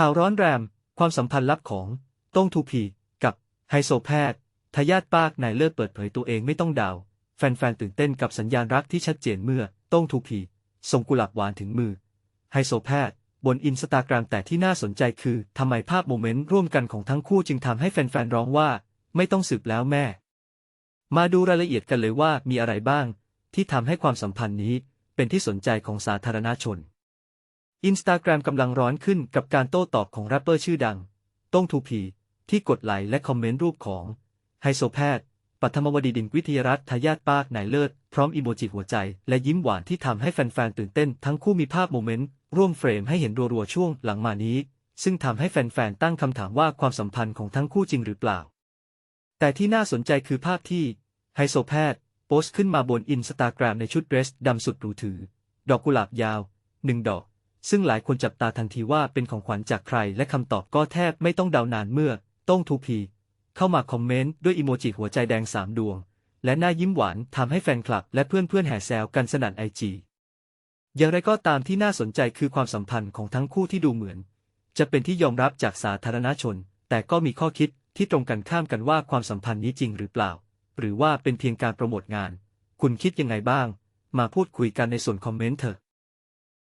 ข่าวร้อนแรม ความสัมพันธ์ลับของ ต้งทูพี กับไฮโซแพทย์ทายาทปากนายเลิศเปิดเผยตัวเองไม่ต้องเดาแฟนๆ ตื่นเต้นกับสัญญาณรักที่ชัดเจนเมื่อ ต้งทูพี ส่งกุหลาบหวานถึงมือ ไฮโซแพทย์ บนอินสตาแกรมแต่ที่น่าสนใจคือทำไมภาพโมเมนต์ร่วมกันของทั้งคู่จึงทำให้แฟนๆ ร้องว่า ไม่ต้องสืบแล้วแม่ มาดูรายละเอียดกันเลยว่ามีอะไรบ้าง ที่ทำให้ความสัมพันธ์นี้เป็นที่สนใจของสาธารณชน อินสตาแกรมกำลังร้อนขึ้นกับการโต้ตอบของแรปเปอร์ชื่อดัง ต้งทูพี ที่กดไลค์และคอมเมนต์รูปของ ไฮโซแพทย์ ปัทมวดีดินวิทยรัตน์ทายาทปากนายเลิศ พร้อมอีโมจิหัวใจ และยิ้มหวานที่ทำให้แฟนๆ ตื่นเต้น ทั้งคู่มีภาพโมเมนต์ ร่วมเฟรมให้เห็นรัวๆ ช่วงหลังมานี้ ซึ่งทำให้แฟนๆ ตั้งคำถามว่าความสัมพันธ์ของทั้งคู่จริงหรือเปล่า แต่ที่น่าสนใจคือภาพที่ ไฮโซแพทย์โพสต์ขึ้นมาบนอินสตาแกรมในชุดเดรสดำสุดหรูถือ ดอกกุหลาบยาวหนึ่งดอก ซึ่งหลายคนจับตาทันทีว่าเป็นของขวัญจากใคร และคำตอบก็แทบไม่ต้องเดานานเมื่อ ต้งทูพี เข้ามาคอมเมนต์ด้วยอีโมจิหัวใจแดงสามดวง และหน้ายิ้มหวานทำให้แฟนคลับ และเพื่อนๆแห่แซวกันสนั่นไอจีอย่างไรก็ตามที่น่าสนใจคือความสัมพันธ์ของทั้งคู่ที่ดูเหมือน จะเป็นที่ยอมรับจากสาธารณชน แต่ก็มีข้อคิดที่ตรงกันข้ามกันว่าความสัมพันธ์นี้จริงหรือเปล่า หรือว่าเป็นเพียงการโปรโมทงาน คุณคิดยังไงบ้าง มาพูดคุยกันในส่วนคอมเมนต์เถอะ